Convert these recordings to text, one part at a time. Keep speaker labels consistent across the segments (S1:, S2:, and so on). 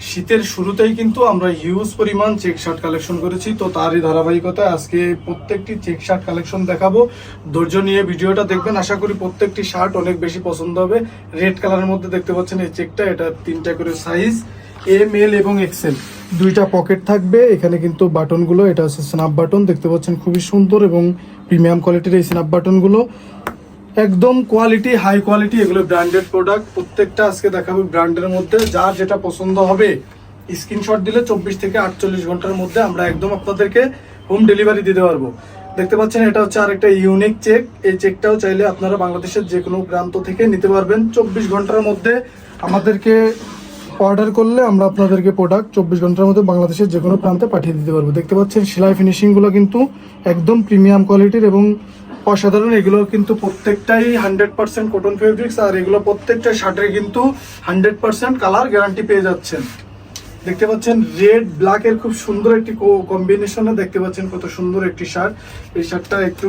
S1: শীতের শুরুতেই কিন্তু আমরা হিউজ পরিমাণ চেক শার্ট কালেকশন করেছি। তো তারই ধারাবাহিকতায় আজকে প্রত্যেকটি চেক শার্ট কালেকশন দেখাবো। ধৈর্য নিয়ে ভিডিওটা দেখবেন। আশা করি প্রত্যেকটি শার্ট অনেক বেশি পছন্দ হবে। রেড কালারের মধ্যে দেখতে পাচ্ছেন এই চেকটা এটা তিনটা করে সাইজ এম এল এবং এক্সেল দুইটা পকেট থাকবে। এখানে কিন্তু বাটনগুলো এটা হচ্ছে স্ন্যাপ বাটন দেখতে পাচ্ছেন খুবই সুন্দর এবং প্রিমিয়াম কোয়ালিটির এই স্ন্যাপ বাটনগুলো একদম কোয়ালিটি হাই কোয়ালিটি এগুলো ব্র্যান্ডেড প্রোডাক্ট প্রত্যেকটা আজকে দেখাবো ব্র্যান্ডের মধ্যে। যার যেটা পছন্দ হবে স্ক্রিনশট দিলে চব্বিশ থেকে আটচল্লিশ ঘণ্টার মধ্যে আমরা একদম আপনাদেরকে হোম ডেলিভারি দিতে পারব। দেখতে পাচ্ছেন, এটা হচ্ছে আরেকটা ইউনিক চেক এই চেকটাও চাইলে আপনারা বাংলাদেশের যে কোনো প্রান্ত থেকে নিতে পারবেন। চব্বিশ ঘণ্টার মধ্যে আমাদেরকে অর্ডার করলে আমরা আপনাদেরকে প্রোডাক্ট চব্বিশ ঘণ্টার মধ্যে বাংলাদেশের যে কোনো প্রান্তে পাঠিয়ে দিতে পারব। দেখতে পাচ্ছেন, সেলাই ফিনিশিংগুলো কিন্তু একদম প্রিমিয়াম কোয়ালিটির এবং অসাধারণ। এগুলো কিন্তু প্রত্যেকটাই হান্ড্রেড পার্সেন্ট কটন ফেব্রিক্স আর এগুলো প্রত্যেকটা শার্টের কিন্তু হান্ড্রেড পার্সেন্ট কালার গ্যারান্টি পেয়ে যাচ্ছেন। দেখতে পাচ্ছেন রেড ব্ল্যাক এর খুব সুন্দর একটি কম্বিনেশনে দেখতে পাচ্ছেন কত সুন্দর একটি শার্ট। এই শার্টটা একটু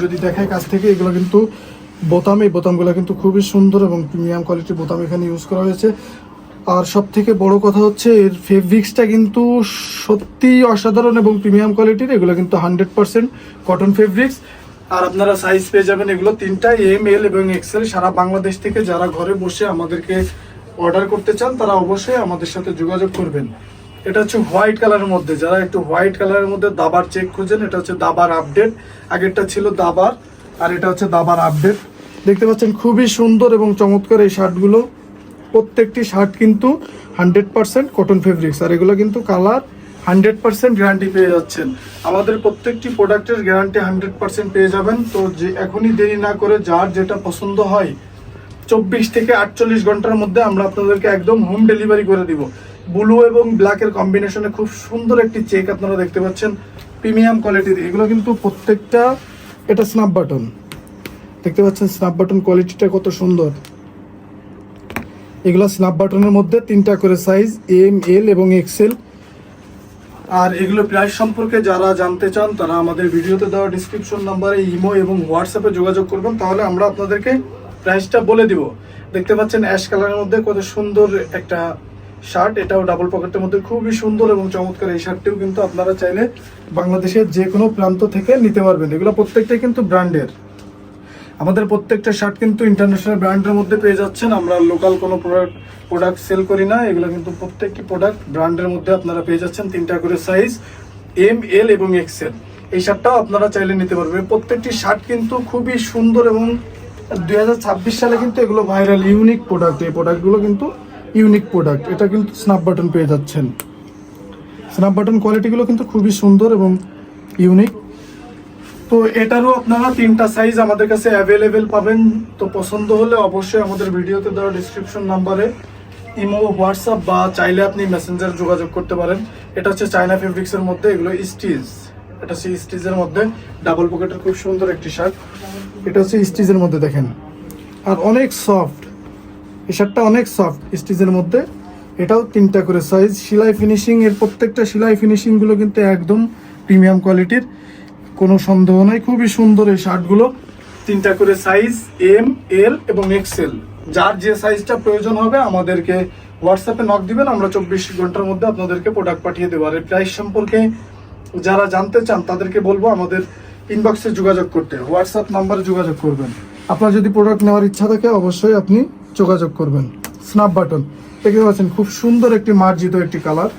S1: যদি দেখায় কাছ থেকে, এগুলো কিন্তু বোতাম এই বোতামগুলো কিন্তু খুবই সুন্দর এবং প্রিমিয়াম কোয়ালিটির বোতাম এখানে ইউজ করা হয়েছে। আর সব থেকে বড় কথা হচ্ছে, এর ফেব্রিক্সটা কিন্তু সত্যি অসাধারণ এবং প্রিমিয়াম কোয়ালিটির এগুলো কিন্তু হান্ড্রেড পার্সেন্ট কটন ফেব্রিক্স আর আপনারা সাইজ পেয়ে যাবেন এগুলো তিনটা এম এল এবং এক্সেল সারা বাংলাদেশ থেকে যারা ঘরে বসে আমাদেরকে অর্ডার করতে চান, তারা অবশ্যই আমাদের সাথে যোগাযোগ করবেন। এটা হচ্ছে হোয়াইট কালারের মধ্যে। যারা একটু হোয়াইট কালারের মধ্যে দাবার চেক খুঁজেন, এটা হচ্ছে দাবার আপডেট আগেরটা ছিল দাবার, আর এটা হচ্ছে দাবার আপডেট দেখতে পাচ্ছেন খুবই সুন্দর এবং চমৎকার এই শার্টগুলো প্রত্যেকটি শার্ট কিন্তু হান্ড্রেড পার্সেন্ট কটন ফেব্রিক্স আর এগুলো কিন্তু কালার হান্ড্রেড পার্সেন্ট গ্যারান্টি পেয়ে যাচ্ছেন। আমাদের প্রত্যেকটি প্রোডাক্টের গ্যারান্টি হান্ড্রেড পার্সেন্ট পেয়ে যাবেন। তো যে এখনই দেরি না করে যার যেটা পছন্দ হয়, চব্বিশ থেকে আটচল্লিশ ঘণ্টার মধ্যে আমরা আপনাদেরকে একদম হোম ডেলিভারি করে দিব। ব্লু এবং ব্ল্যাকের কম্বিনেশনে খুব সুন্দর একটি চেক আপনারা দেখতে পাচ্ছেন। প্রিমিয়াম কোয়ালিটির এগুলো কিন্তু প্রত্যেকটা, এটা স্ন্যাপ বাটন দেখতে পাচ্ছেন স্ন্যাপ বাটন কোয়ালিটিটা কত সুন্দর। এগুলো স্ন্যাপ বাটনের মধ্যে তিনটা করে সাইজ এম এল এবং এক্সেল আর এগুলো প্রাইস সম্পর্কে যারা জানতে চান, তারা আমাদের ভিডিওতে দেওয়া ডিসক্রিপশন নাম্বারে ইমো এবং হোয়াটসঅ্যাপে যোগাযোগ করবেন, তাহলে আমরা আপনাদেরকে প্রাইসটা বলে দিব। দেখতে পাচ্ছেন অ্যাশ কালারের মধ্যে কত সুন্দর একটা শার্ট এটাও ডাবল পকেটের মধ্যে খুবই সুন্দর এবং চমৎকার এই শার্টটিও কিন্তু আপনারা চাইলে বাংলাদেশের যে কোনো প্রান্ত থেকে নিতে পারবেন। এগুলো প্রত্যেকটাই কিন্তু ব্র্যান্ডের আমাদের প্রত্যেকটা শার্ট কিন্তু ইন্টারন্যাশনাল ব্র্যান্ডের মধ্যে পেয়ে যাচ্ছেন। আমরা লোকাল কোনো প্রোডাক্ট প্রোডাক্ট সেল করি না। এগুলো কিন্তু প্রত্যেকটি প্রোডাক্ট ব্র্যান্ডের মধ্যে আপনারা পেয়ে যাচ্ছেন তিনটা করে সাইজ এম এল এবং এক্সেল এই শার্টটাও আপনারা চাইলে নিতে পারবেন। প্রত্যেকটি শার্ট কিন্তু খুবই সুন্দর এবং দু হাজার ছাব্বিশ সালে কিন্তু এগুলো ভাইরাল ইউনিক প্রোডাক্ট এই প্রোডাক্টগুলো কিন্তু ইউনিক প্রোডাক্ট এটা কিন্তু স্ন্যাপ বাটন পেয়ে যাচ্ছেন। স্ন্যাপ বাটন কোয়ালিটিগুলো কিন্তু খুবই সুন্দর এবং ইউনিক তো এটারও আপনারা তিনটা সাইজ আমাদের কাছে অ্যাভেলেবেল পাবেন। তো পছন্দ হলে অবশ্যই আমাদের ভিডিওতে দেওয়া ডিসক্রিপশন নাম্বারে ইমো, হোয়াটসঅ্যাপ বা চাইলে আপনি মেসেঞ্জার যোগাযোগ করতে পারেন। এটা হচ্ছে চায়না ফেব্রিক্সের মধ্যে, এগুলো স্টিজ এটা হচ্ছে স্টিজের মধ্যে। ডাবল পকেটের খুব সুন্দর একটি শার্ট এটা হচ্ছে স্টিজের মধ্যে দেখেন। আর অনেক সফট এই শার্টটা অনেক সফট স্টিজের মধ্যে। এটাও তিনটা করে সাইজ সেলাই ফিনিশিং এর প্রত্যেকটা সেলাই ফিনিশিংগুলো কিন্তু একদম প্রিমিয়াম কোয়ালিটির কোনো সন্দেহ নাই, খুবই সুন্দর এই শার্টগুলো। তিনটা করে সাইজ এম এল এবং এক্সেল যার যে সাইজটা প্রয়োজন হবে, আমাদেরকে হোয়াটসঅ্যাপে নক দিবেন, আমরা চব্বিশ ঘণ্টার মধ্যে আপনাদেরকে প্রোডাক্ট পাঠিয়ে দেবো। আর এই প্রাইস সম্পর্কে যারা জানতে চান, তাদেরকে বলব, আমাদের ইনবক্সে যোগাযোগ করতে। হোয়াটসঅ্যাপ নাম্বারে যোগাযোগ করবেন। আপনার যদি প্রোডাক্ট নেওয়ার ইচ্ছা থাকে, অবশ্যই আপনি যোগাযোগ করবেন। স্ন্যাপ বাটন দেখতে পাচ্ছেন, খুব সুন্দর একটি মার্জিত একটি কালার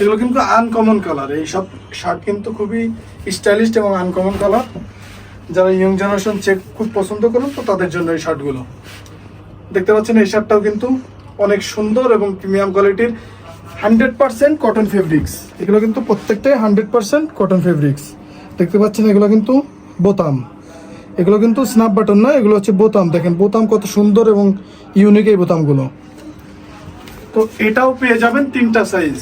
S1: এগুলো কিন্তু আনকমন কালার এই সব শার্ট কিন্তু খুবই স্টাইলিশ এবং আনকমন কালার যারা ইয়ং জেনারেশন চেক খুব পছন্দ করেন, তো তাদের জন্য এই শার্টগুলো দেখতে পাচ্ছেন এই শার্টটাও কিন্তু অনেক সুন্দর এবং প্রিমিয়াম কোয়ালিটির হান্ড্রেড পার্সেন্ট কটন ফেব্রিক্স এগুলো কিন্তু প্রত্যেকটাই হান্ড্রেড পার্সেন্ট কটন ফেব্রিক্স দেখতে পাচ্ছেন এগুলো কিন্তু বোতাম। এগুলো কিন্তু স্ন্যাপ বাটন না এগুলো হচ্ছে বোতাম। দেখেন বোতাম কত সুন্দর এবং ইউনিক এই বোতামগুলো। তো এটাও পেয়ে যাবেন তিনটা সাইজ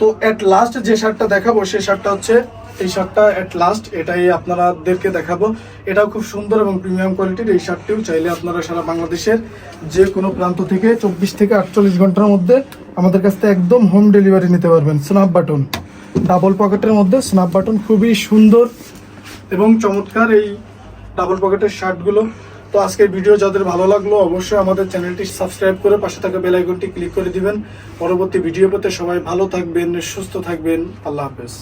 S1: তো এট লাস্ট যে শার্টটা দেখাবো সেই শার্টটা হচ্ছে, এই শার্টটা এট লাস্ট এটাই আপনাদেরকে দেখাবো। এটাও খুব সুন্দর এবং প্রিমিয়াম কোয়ালিটির এই শার্টটিও চাইলে আপনারা সারা বাংলাদেশের যে কোনো প্রান্ত থেকে চব্বিশ থেকে আটচল্লিশ ঘণ্টার মধ্যে আমাদের কাছ থেকে একদম হোম ডেলিভারি নিতে পারবেন স্ন্যাপ বাটন ডাবল পকেটের মধ্যে স্ন্যাপ বাটন খুবই সুন্দর এবং চমৎকার এই ডাবল পকেটের শার্টগুলো। তো আজকের ভিডিও যাদের ভালো লাগল, অবশ্যই আমাদের চ্যানেলটি সাবস্ক্রাইব করে পাশে থাকা বেল আইকনটি ক্লিক করে দিবেন। পরবর্তী ভিডিও পেতে সবাই ভালো থাকবেন, সুস্থ থাকবেন। আল্লাহ হাফেজ।